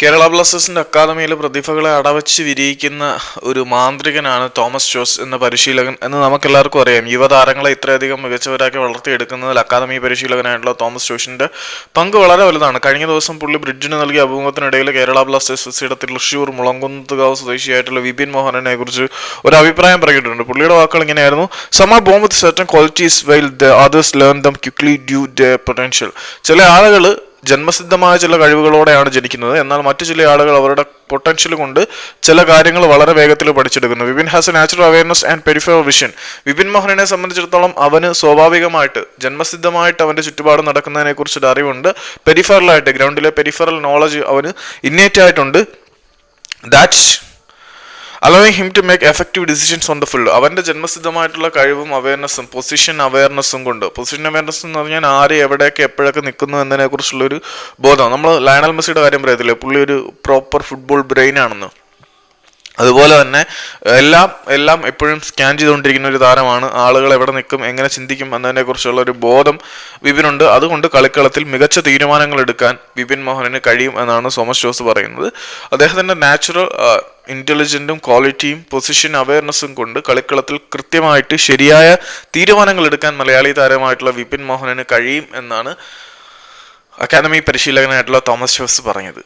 കേരള ബ്ലാസ്റ്റേഴ്സിന്റെ അക്കാദമിയിൽ പ്രതിഭകളെ അടവച്ച് വിരിയിക്കുന്ന ഒരു മാന്ത്രികനാണ് തോമസ് ജോസ് എന്ന പരിശീലകൻ എന്ന് നമുക്കെല്ലാവർക്കും അറിയാം. യുവതാരങ്ങളെ ഇത്രയധികം മികച്ചവരാക്കി വളർത്തിയെടുക്കുന്നതിൽ അക്കാദമി പരിശീലകനായിട്ടുള്ള തോമസ് ജോഷിന്റെ പങ്ക് വളരെ വലുതാണ്. കഴിഞ്ഞ ദിവസം പുള്ളി ബ്രിഡ്ജിന് നൽകിയ അഭിമുഖത്തിനിടയിൽ കേരള ബ്ലാസ്റ്റേഴ്സ് എഫ്സിയുടെ തൃശൂർ മുളങ്കുന്നത്തുകാവ് സ്വദേശിയായിട്ടുള്ള വിപിൻ മോഹനനെ കുറിച്ച് ഒരു അഭിപ്രായം പറഞ്ഞിട്ടുണ്ട് പുള്ളിയുടെ വാക്കുകൾ ഇങ്ങനെയായിരുന്നു. Some are born with certain qualities well the others learn them quickly due the potential ചില ആളുകൾ ജന്മസിദ്ധമായ ചില കഴിവുകളോടെയാണ് ജനിക്കുന്നത്. എന്നാൽ മറ്റു ചില ആളുകൾ അവരുടെ പൊട്ടൻഷ്യൽ കൊണ്ട് ചില കാര്യങ്ങൾ വളരെ വേഗത്തിൽ പഠിച്ചെടുക്കുന്നു. Vipin has a natural awareness and peripheral vision Vipin മോഹനെ സംബന്ധിച്ചിടത്തോളം അവന് സ്വാഭാവികമായിട്ട് ജന്മസിദ്ധമായിട്ട് അവന്റെ ചുറ്റുപാട് നടക്കുന്നതിനെ കുറിച്ചൊരു അറിവുണ്ട്. പെരിഫറലായിട്ട് ഗ്രൗണ്ടിലെ പെരിഫറൽ നോളജ് അവന് ഇന്നേറ്റ് ആയിട്ടുണ്ട്. That allowing him to make effective decisions on the full അവന്റെ ജന്മസിദ്ധമായിട്ടുള്ള കഴിവും അവയർനെസ്സും പൊസിഷൻ അവയർനെസ്സും കൊണ്ട്. പൊസിഷൻ അവയർനെസ് എന്ന് പറഞ്ഞാൽ ആര് എവിടെയൊക്കെ എപ്പോഴൊക്കെ നിൽക്കുന്നു എന്നതിനെ കുറിച്ചുള്ളൊരു ബോധം നമ്മൾ ലയണൽ മെസ്സിയുടെ കാര്യം പറയത്തില്ലേ? പുള്ളി ഒരു പ്രോപ്പർ ഫുട്ബോൾ ബ്രെയിൻ ആണെന്ന്. അതുപോലെ തന്നെ എല്ലാം എല്ലാം എപ്പോഴും സ്കാൻ ചെയ്തുകൊണ്ടിരിക്കുന്ന ഒരു താരമാണ്. ആളുകൾ എവിടെ നിൽക്കും എങ്ങനെ ചിന്തിക്കും എന്നതിനെ കുറിച്ചുള്ള ഒരു ബോധം വിപിനുണ്ട്. അതുകൊണ്ട് കളിക്കളത്തിൽ മികച്ച തീരുമാനങ്ങൾ എടുക്കാൻ വിപിൻ മോഹനന് കഴിയും എന്നാണ് സോമസ് ജോസ് പറയുന്നത്. അദ്ദേഹത്തിന്റെ നാച്ചുറൽ ഇന്റലിജന്റും ക്വാളിറ്റിയും പൊസിഷൻ അവയർനെസ്സും കൊണ്ട് കളിക്കളത്തിൽ കൃത്യമായിട്ട് ശരിയായ തീരുമാനങ്ങൾ എടുക്കാൻ മലയാളി താരമായിട്ടുള്ള വിപിൻ മോഹനന് കഴിയും എന്നാണ് അക്കാദമി പരിശീലകനായിട്ടുള്ള തോമസ് ജോസ് പറഞ്ഞത്.